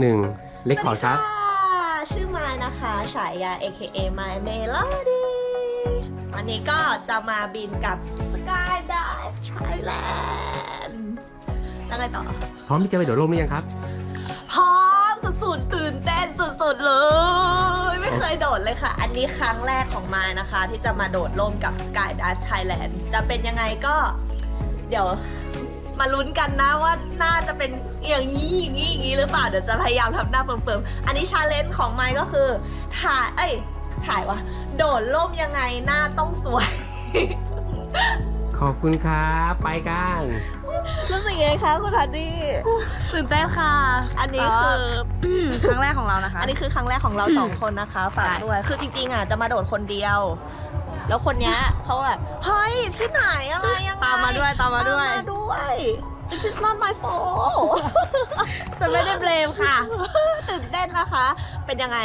หนึ่งเล็กขอครับสวัสดีค่ะชื่อไมายนะคะฉายา AKA My Melody วันนี้ก็จะมาบินกับ Skydive Thailand แล้วไงต่อ พร้อมที่จะไปโดดร่มหรือยังครับ พร้อมสุดๆตื่นเต้นสุดๆเลย ไม่เคยโดดเลยค่ะ อันนี้ครั้งแรกของมายนะคะ ที่จะมาโดดร่มกับ Skydive Thailand จะเป็นยังไงก็เดี๋ยว มาลุ้นกันนะว่าน่าจะเป็นอย่างนี้อย่างนี้อย่างนี้หรือเปล่าเดี๋ยวจะพยายามทำหน้าเฟิร์มๆอันนี้ชาเลนจ์ของไมค์ก็คือ ถ่ายเอ้ยถ่ายวะโดดร่มยังไงหน้าต้องสวย ขอบคุณครับไปกันรู้สึกยังไงคะคุณทันดี้ตื่นเต้นค่ะอันนี้คือครั้งแรกของเรานะคะ อันนี้คือครั้งแรกของเราสองคนนะคะฝากใช่ด้วย คือจริงๆอะจะมาโดดคนเดียว แล้วคนเนี้ยเขาแบบเฮ้ยที่ไหนอะไรยังไงตามมาด้วยตามมาด้วยตามมา ด้วย This is not my fault จะไม่ได้เบลมค่ะ ตื่นเต้นนะคะ เป็นยังไง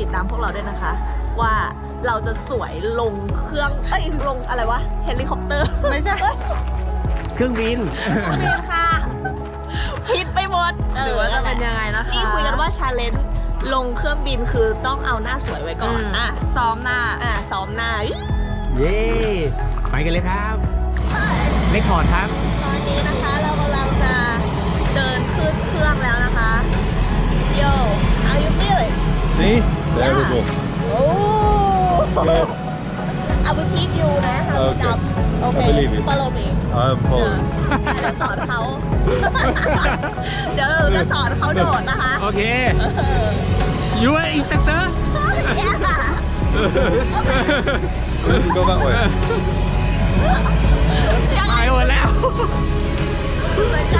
ติดตามพวกเราด้วยนะคะ ว่าเราจะสวยลงเครื่อง เอ้ย ลงอะไรวะ เฮลิคอปเตอร์ ไม่ใช่ เครื่องบิน เบลมค่ะ ผิดไปหมดหรือว่าจะเป็นยังไงนะคะ นี่คุยกันว่าชาเลนจ์ลงเครื่องบินคือต้องเอาหน้าสวยไว้ก่อนมอะ ซ้อมหน้า อะ ซ้อมหน้า เย้ ไปกันเลยครับ เล็กขอครับตอ นนี้นะคะเรากำลังจะเดินขึ้นเครื่องแล้วนะคะ โย how you feeling Me? Yeah. Terrible. โอ้ I will teach you นะ how to โอเค jump โอเค I believe you. follow me I'm เออ Polish. เดี๋ยวสอนเขา เดี๋ยวเราจะสอนเขาโดดนะคะโอเค you are instructor แย่ค่ะ Let's go that way. ยังไงไปหมดแล้วเห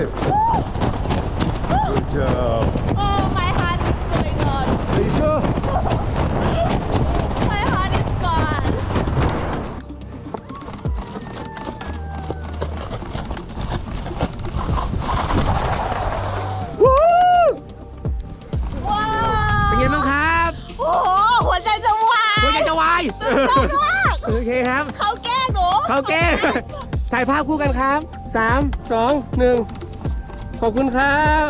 alive. Good job. Oh, my heart is going on. เป็นไงบ้างครับ โอ้โห หัวใจจะวาหัวใจจะวายะโอเคครับ เขาแกงหนู เขาแก้ ถ่ายภาพคู่กันครับ 3 2 1 ขอบคุณครับ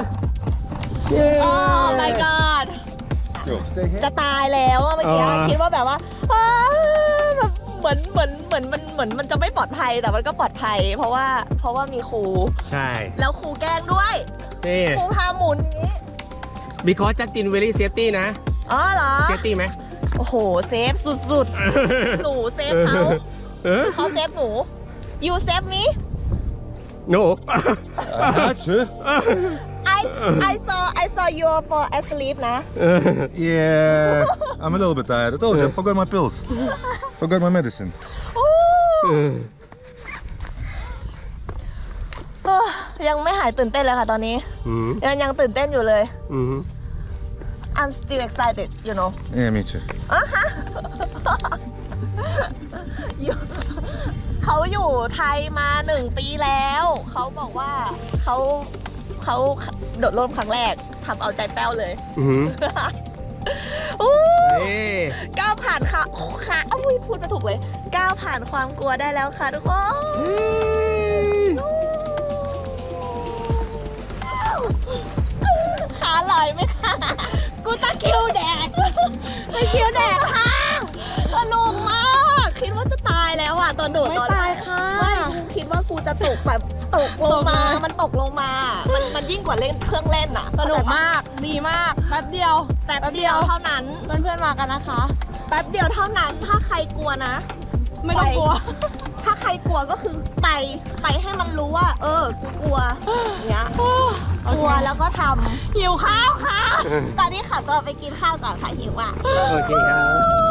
เย้ โอ้ my god Yo, stay here. จะตายแล้วอะเมื่อกี้อ๋อ คิดว่าแบบว่าเอ้ยแบบเหมือนเหมือนเหมือนมันเหมือนมันจะไม่ปลอดภัยแต่มันก็ปลอดภัย เพราะว่าเพราะว่ามีครู ใช่แล้วครูแกล้งด้วย นี่ ครูพาหมุนอย่างนี้ because Justin very safety นะอ๋อเหรอ safety ไหม โอ้โห เซฟสุดๆ หนูเซฟเขา เออ เขาเซฟหนู you save me no I got you. I I saw I saw you for asleep นะ Yeah, I'm a little bit tired. I told you, I forgot my pills. Forgot my medicine. เอ้อยังไม่หายตื่นเต้นเลยค่ะตอนนี้ อืม ยังยังตื่นเต้นอยู่เลย อืม I'm still excited you know Yeah, me too. อยู่ เขาอยู่ไทยมาหนึ่งปีแล้ว เขาบอกว่าเขาเขาโดดร่มครั้งแรกทำเอาใจแป้วเลยอืมอู้นี่ก้าวผ่านค่ะค่ะอุ้ยพูดไม่ถูกเลยก้าวผ่านความกลัวได้แล้วค่ะทุกคนขาลอยไหมคะ ตอนโดดไม่ตอนแรกตายค่ะ ไม่กูคิดว่ากูจะตกแบบตกลงมา ตกมามันตกลงมา มันมันยิ่งกว่าเล่นเครื่องเล่นอะสนุกมาก ดีมาก แป๊บเดียว แป๊บเดียวเท่านั้น เพื่อนๆมากันนะคะ แป๊บเดียวเท่านั้น ถ้าใครกลัวนะ ไม่ต้องกลัว ถ้าใครกลัวก็คือไปไปให้มันรู้ว่า เออกูกลัวอย่างเงี้ย กลัวแล้วก็ทหิวข้าวค่ะำตอนนี้ค่ะก็ไปกินข้าวก่อนค่ะหิวอะ โอเคครับ